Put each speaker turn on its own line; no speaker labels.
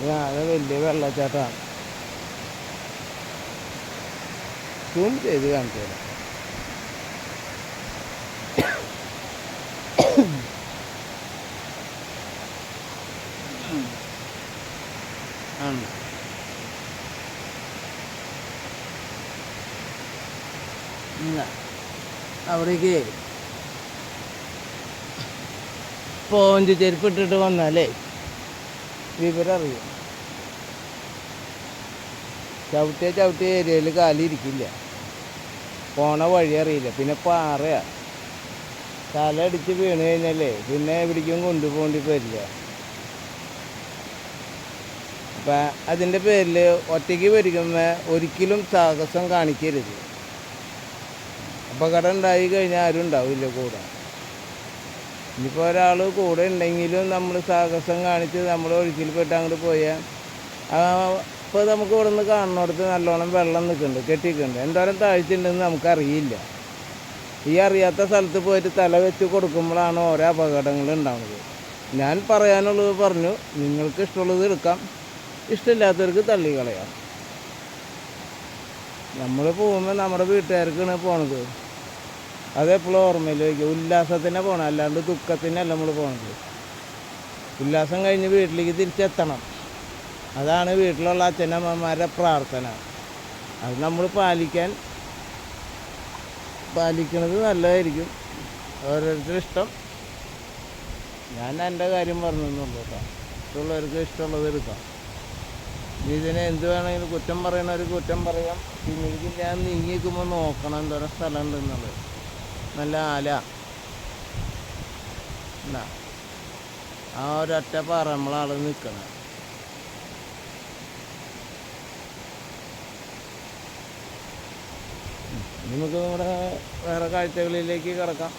ഞാൻ വലിയ വെള്ളച്ചാട്ടമാണ് സൂം ചെയ്ത് കാണിച്ചു തരാം ആണ്. അവിടേക്ക് പോഞ്ച് ചെരുപ്പിട്ടിട്ട് വന്നാലേ. വിവരം അറിയും ചവിട്ടിയ ചവിട്ടിയ ഏരിയയിൽ കാലിരിക്കില്ല. പോണ വഴി അറിയില്ല. പിന്നെ പാറയാ. തല അടിച്ച് വീണ് കഴിഞ്ഞാലേ പിന്നെ എവിടേക്കും കൊണ്ടുപോകേണ്ടി വരില്ല. അപ്പം അതിന്റെ പേരിൽ ഒറ്റയ്ക്ക് വരിക്കുമ്പോൾ ഒരിക്കലും സാഹസം കാണിക്കരുത്. അപകടം ഉണ്ടായി കഴിഞ്ഞാൽ ആരും ഉണ്ടാവില്ല കൂടെ. ഇനിയിപ്പോൾ ഒരാൾ കൂടെ ഉണ്ടെങ്കിലും നമ്മൾ സാഹസം കാണിച്ച് നമ്മൾ ഒഴുക്കിൽപ്പെട്ട് അങ്ങോട്ട് പോയാൽ ഇപ്പോൾ നമുക്ക് ഇവിടെ നിന്ന് കാണുന്നിടത്ത് നല്ലോണം വെള്ളം നിൽക്കുന്നുണ്ട് കെട്ടിക്കുന്നുണ്ട് എന്തോരം താഴ്ചയുണ്ടെന്ന് നമുക്കറിയില്ല. ഈ അറിയാത്ത സ്ഥലത്ത് പോയിട്ട് തല വെച്ച് കൊടുക്കുമ്പോഴാണ് ഓരോ അപകടങ്ങൾ ഉണ്ടാവുന്നത് ഞാൻ പറയാനുള്ളത് പറഞ്ഞു നിങ്ങൾക്ക് ഇഷ്ടമുള്ളത് എടുക്കാം ഇഷ്ടമില്ലാത്തവർക്ക് തള്ളിക്കളയാം നമ്മൾ പോകുമ്പോൾ നമ്മുടെ വീട്ടുകാർക്കാണ് പോണത്. അതെപ്പോഴും ഓർമ്മയിൽ വയ്ക്കുക ഉല്ലാസത്തിനെ പോകണം അല്ലാണ്ട് ദുഃഖത്തിനല്ല നമ്മൾ പോണത്. ഉല്ലാസം കഴിഞ്ഞ് വീട്ടിലേക്ക് തിരിച്ചെത്തണം. അതാണ് വീട്ടിലുള്ള അച്ഛനമ്മമാരുടെ പ്രാർത്ഥന. അത് നമ്മൾ പാലിക്കാൻ പാലിക്കുന്നത് നല്ലതായിരിക്കും. ഓരോരുത്തരുടെ ഇഷ്ടം. ഞാൻ എന്റെ കാര്യം പറഞ്ഞെന്നുള്ളൂ കേട്ടോ. മറ്റുള്ളവർക്ക് ഇഷ്ടമുള്ളത് എടുക്കാം. ഇതിനെ എന്ത് വേണമെങ്കിലും കുറ്റം പറയണവർ കുറ്റം പറയാം. പിന്നെ ഞാൻ നീങ്ങിക്കുമ്പോൾ നോക്കണം എന്തോരം സ്ഥലം ഉണ്ടെന്നുള്ളത്. നല്ല ആല. ആ ഒരൊറ്റ പാറ നമ്മളാൾ നിൽക്കണം നമുക്ക് നമ്മുടെ വേറെ കാഴ്ചകളിലേക്ക് കിടക്കാം.